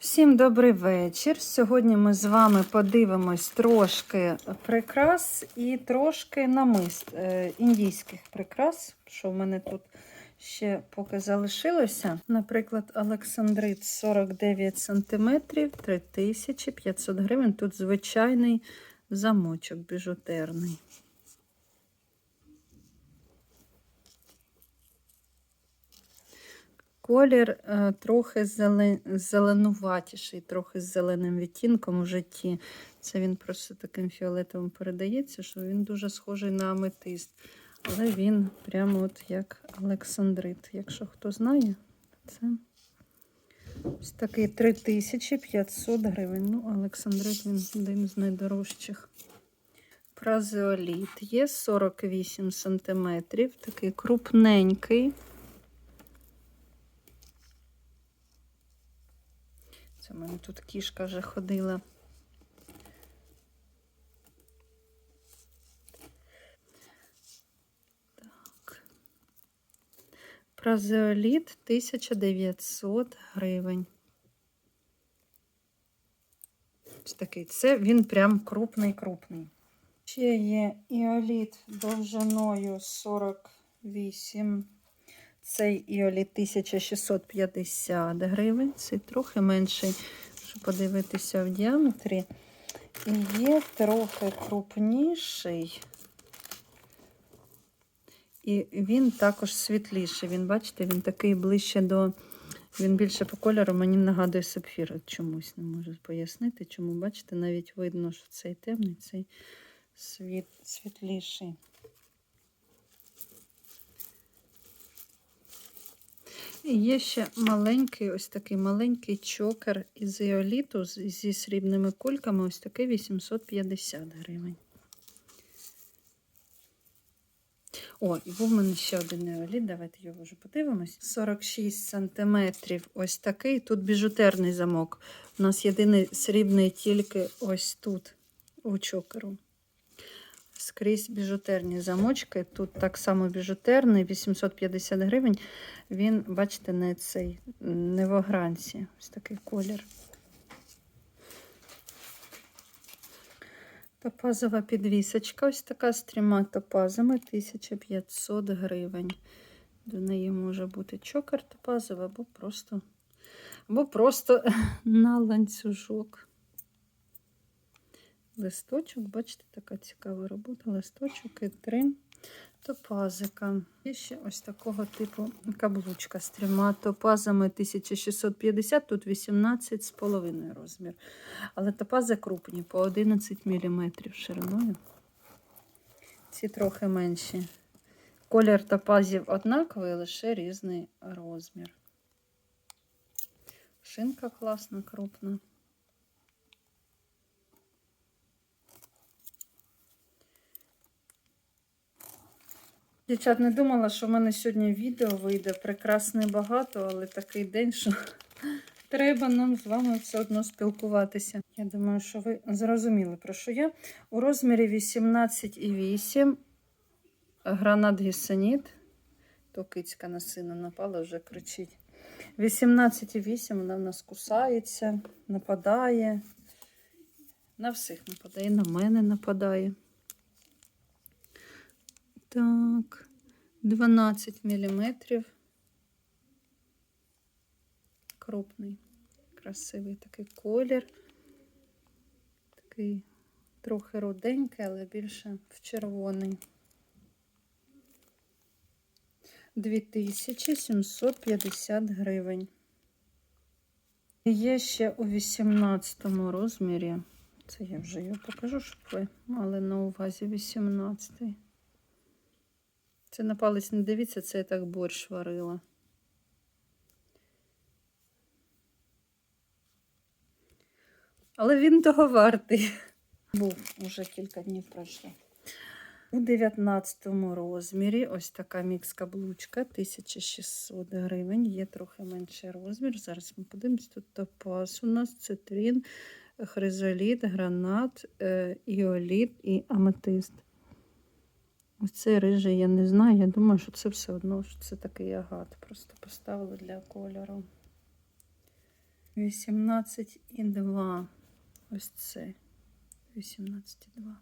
Всім добрий вечір. Сьогодні ми з вами подивимось трошки прикрас і трошки намист е, індійських прикрас, що в мене тут ще поки залишилося. Наприклад, Олександрит 49 см, 3500 гривень. Тут звичайний замочок біжутерний. Колір е, трохи зелен... зеленуватіший, трохи з зеленим відтінком у житті. Це він просто таким фіолетовим передається, що він дуже схожий на аметист. Але він прямо от як Олександрит. Якщо хто знає, це ось такий 3500 гривень. Ну, Олександрит він один з найдорожчих. Празеоліт є 48 см, такий крупненький. Це в мене тут кішка вже ходила. Так. Празеоліт 1900 гривень. Ось такий. Це він прям крупний-крупний. Ще є іоліт довжиною 48 цей іоліт 1650 гривень. Цей трохи менший, щоб подивитися в діаметрі. І є трохи крупніший. І він також світліший. Він, бачите, він такий ближче до. Він більше по кольору мені нагадує сапфір. Чомусь не можу пояснити. Чому, бачите, навіть видно, що цей темний, цей світ, світліший. І є ще маленький, ось такий маленький чокер із іоліту зі срібними кульками, ось такий 850 гривень. О, і був в мене ще один іоліт, давайте його вже подивимось. 46 сантиметрів, ось такий. Тут біжутерний замок. У нас єдиний срібний тільки ось тут, у чокеру. Скрізь біжутерні замочки. Тут так само біжутерний, 850 гривень. Він, бачите, не цей, не в огранці. Ось такий колір. Топазова підвісочка, ось така з трьома топазами, 1500 гривень. До неї може бути чокер топазовий, або просто, або просто на ланцюжок. Листочок, бачите, така цікава робота. Листочок і три топазика. І ще ось такого типу каблучка з трьома топазами 1650, тут 18,5 розмір. Але топази крупні, по 11 мм шириною. Ці трохи менші. Колір топазів однаковий, лише різний розмір. Шинка класна, крупна. Дівчат, не думала, що в мене сьогодні відео вийде прекрасне багато, але такий день, що треба нам з вами все одно спілкуватися. Я думаю, що ви зрозуміли, про що я. У розмірі 18,8 гранат гісеніт. То кицька на сина напала, вже кричить. 18,8 вона в нас кусається, нападає. На всіх нападає, на мене нападає. Так, 12 міліметрів. Крупний, красивий такий колір. Такий трохи руденький, але більше в червоний. 2750 гривень. Є ще у 18 розмірі. Це я вже його покажу, щоб ви мали на увазі 18. Це на палець не дивіться, це я так борщ варила. Але він того вартий. Був уже кілька днів пройшло. У 19 розмірі ось така мікс каблучка 1600 гривень. Є трохи менший розмір. Зараз ми подивимось. Тут топаз у нас цитрин, хризоліт, гранат, е, іоліт і аметист. Ось цей рижий я не знаю. Я думаю, що це все одно, що це такий агат. Просто поставили для кольору. 18,2. Ось це. 18,2.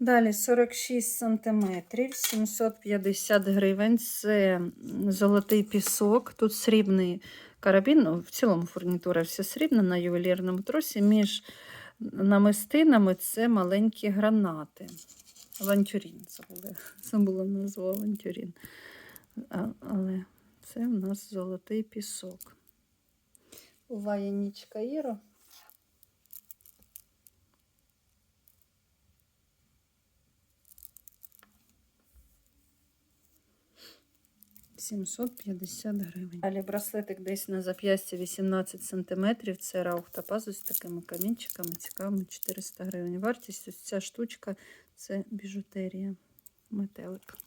Далі 46 сантиметрів, 750 гривень. Це золотий пісок. Тут срібний карабін. Ну, в цілому фурнітура все срібна на ювелірному тросі. Між намистинами це маленькі гранати. Авантюрін Це забула назву авантюрін. Але це в нас золотий пісок. Уває нічка Іро. Сімсот п'ятдесят гривень. Далі браслетик десь на зап'ясті 18 см. Це раух та пазус з такими камінчиками, цікавими 400 гривень. Вартість ось ця штучка це біжутерія. Метелик.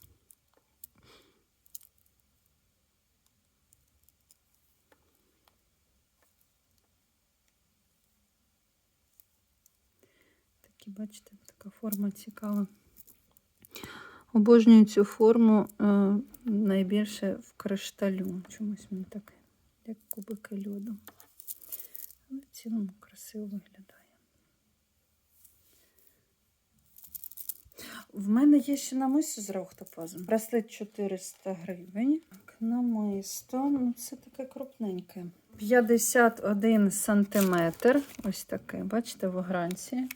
Такі, бачите, така форма цікава. Обожнюю цю форму е, найбільше в кришталю. Чомусь мені так, як кубики льоду. Але в цілому красиво виглядає. В мене є ще намисто з раухтопазом. Браслет 400 гривень. Так, намисто, ну це таке крупненьке. 51 сантиметр. Ось таке, бачите, в огранці.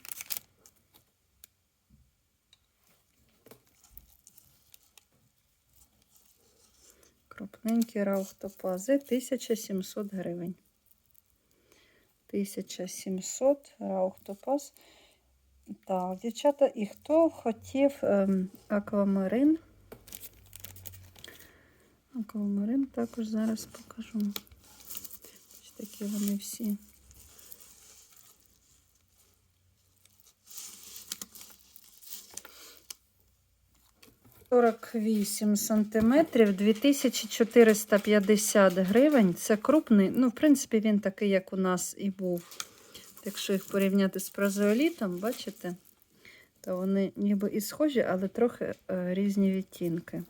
Крупненькі раухтопази 1700 гривень. 1700 раухтопаз. Так, дівчата, і хто хотів ем, аквамарин? Аквамарин також зараз покажу. Ось такі вони всі. Сорок вісім сантиметрів, 2450 гривень. Це крупний. Ну, в принципі, він такий, як у нас і був. Якщо їх порівняти з прозеолітом, бачите, то вони ніби і схожі, але трохи е, різні відтінки.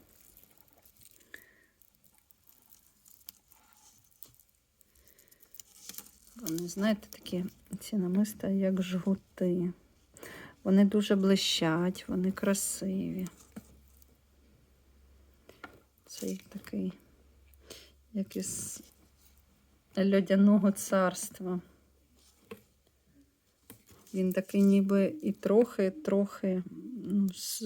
Вони, знаєте, такі ці намиста, як жгути. Вони дуже блищать, вони красиві. Цей такий, як із льодяного царства. Він такий ніби і трохи-трохи, ну, з,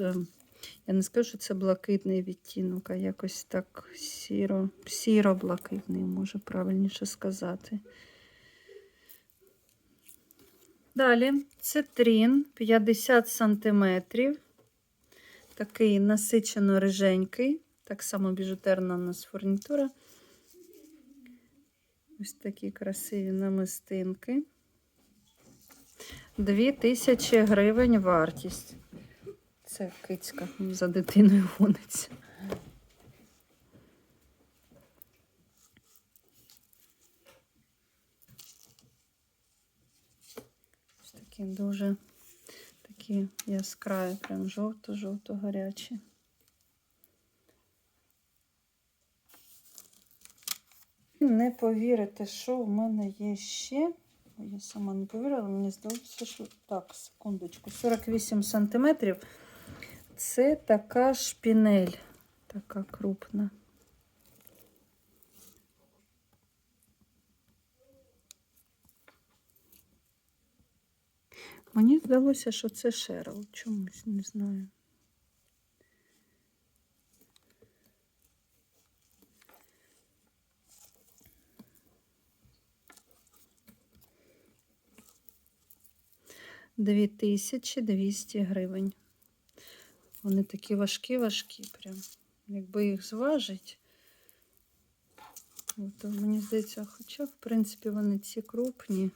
я не скажу, що це блакитний відтінок, а якось так сіро, сіро-блакитний, може правильніше сказати. Далі цитрін 50 сантиметрів. Такий насичено риженький. Так само біжутерна у нас фурнітура. Ось такі красиві намистинки. 2000 гривень вартість. Це кицька за дитиною гониться. Ось такі дуже такі яскраві, прям жовто-жовто гарячі. Не повірите, що в мене є ще. Я сама не повірила, мені здалося, що так, секундочку, 48 сантиметрів. Це така шпінель, така крупна. Мені здалося, що це Шерл. Чомусь не знаю. Дві тисячі двісті гривень. Вони такі важкі-важкі, прям. Якби їх зважить, то мені здається, хоча, в принципі, вони ці крупні,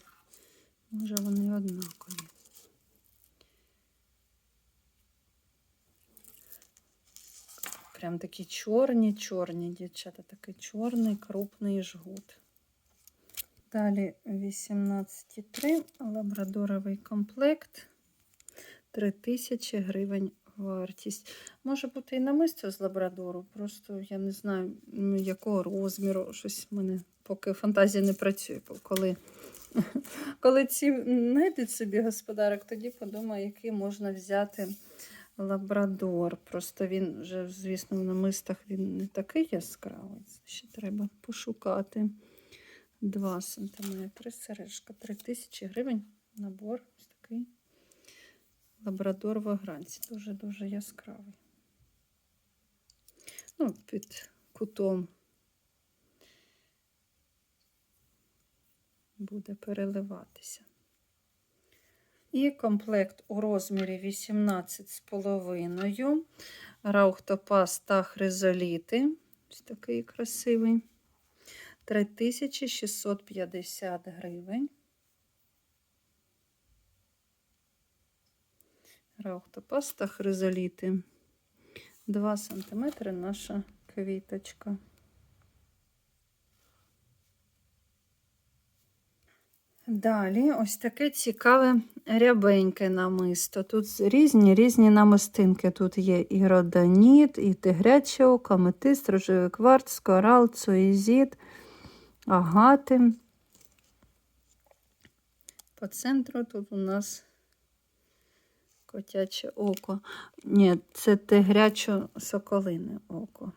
може вони однакові. Прям такі чорні, чорні, дівчата, такий чорний крупний жгут. Далі 18,3 лабрадоровий комплект 3000 гривень вартість. Може бути і намисто з лабрадору, просто я не знаю, якого розміру. Щось в мене поки фантазія не працює. Коли, коли ці знайдуть собі господарок, тоді подумаю, який можна взяти лабрадор. Просто він вже, звісно, в намистах він не такий яскравий. Ще треба пошукати. 2 см. Сережка 3000 гривень. Набор ось такий. Лабрадор в огранці. Дуже-дуже яскравий. Ну, під кутом буде переливатися. І комплект у розмірі 18,5. Раухтопаз та хризоліти. Ось такий красивий. 3650 гривень. Раухтопаз та хризоліти. 2 см наша квіточка. Далі ось таке цікаве рябеньке намисто. Тут різні різні намистинки. Тут є і родоніт, і тигряче око, аметист, рожевий кварц, корал, цуїзіт, агати. По центру тут у нас котяче око. Ні, це тигрячо соколине око.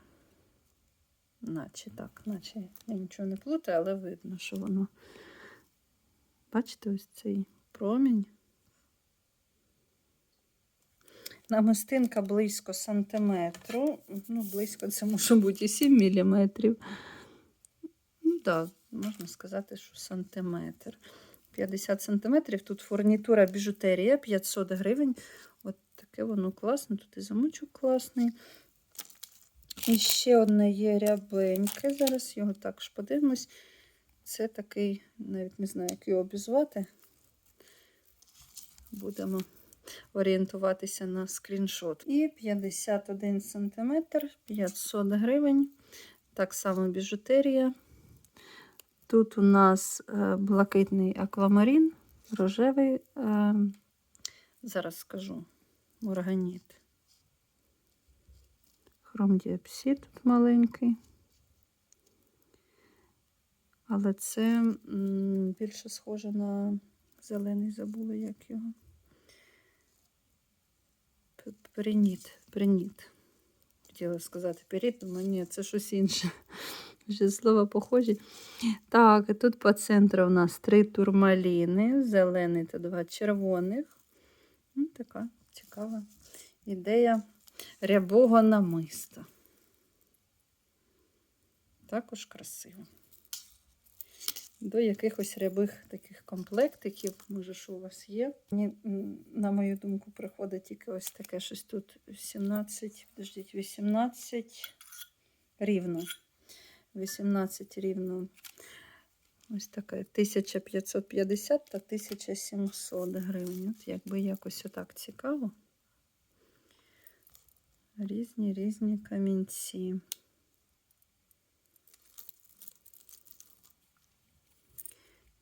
Наче так, наче я нічого не плутаю, але видно, що воно. Бачите, ось цей промінь. Намистинка близько сантиметру. Ну, близько це може бути і 7 міліметрів. Так, можна сказати, що сантиметр. 50 сантиметрів. Тут фурнітура біжутерія 500 гривень. От таке воно класне. Тут і замочок класний. І ще одне є рябеньке. Зараз його також подивимось. Це такий, навіть не знаю, як його обізвати. Будемо орієнтуватися на скріншот. І 51 см, 500 гривень. Так само біжутерія. Тут у нас е, блакитний аквамарін, рожевий, е, зараз скажу, морганіт. Хромдіапсид тут маленький. Але це більше схоже на зелений, забула, як його. Приніт, приніт. Хотіла сказати періт, але ні, це щось інше. Вже слова похожі. Так, тут по центру у нас три турмаліни, зелений та два червоних. Ну, така цікава ідея рябого намиста. Також красиво. До якихось рябих таких комплектиків, може, що у вас є. Мені, на мою думку, приходить тільки ось таке щось тут 17, подождіть, 18 рівно. 18 рівно. Ось таке 1550 та 1700 гривень. От якби якось отак цікаво. Різні різні камінці.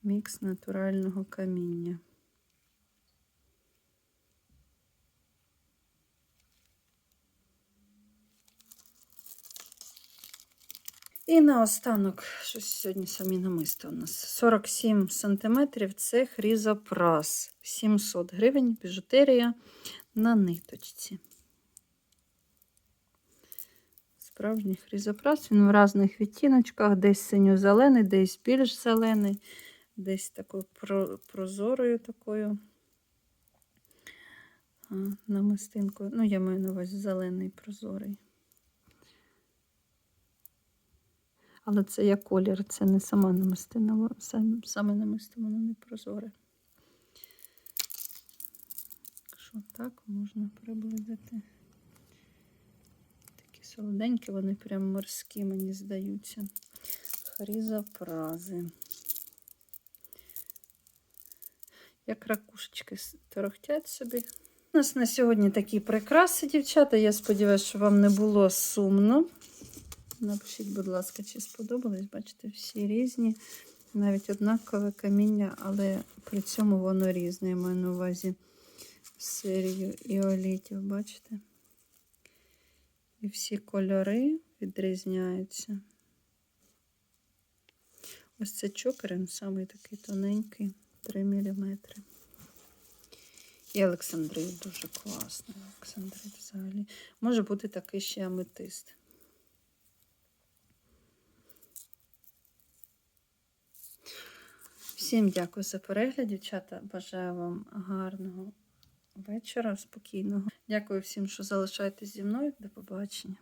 Мікс натурального каміння. І наостанок, щось сьогодні самі намисто у нас. 47 сантиметрів це хрізопрас. 700 гривень біжутерія на ниточці. Справжній хрізопрас, він в різних відтіночках, десь синьо-зелений, десь більш зелений, десь такою прозорою такою намистинкою. Ну, я маю на увазі зелений прозорий. Але це як колір, це не сама намистина, саме намисто воно не прозоре. Якщо так, можна приблизити. Такі солоденькі, вони прям морські, мені здаються. Хрізопрази. Як ракушечки торохтять собі. У нас на сьогодні такі прикраси, дівчата. Я сподіваюся, що вам не було сумно. Напишіть, будь ласка, чи сподобались. Бачите, всі різні, навіть однакове каміння, але при цьому воно різне. Я маю на увазі серію іолітів, бачите? І всі кольори відрізняються. Ось це чокерин, самий такий тоненький, 3 мм. І Олександрит дуже класний. Олександрит взагалі. Може бути такий ще аметист. Всім дякую за перегляд, дівчата. Бажаю вам гарного вечора, спокійного. Дякую всім, що залишаєтесь зі мною. До побачення.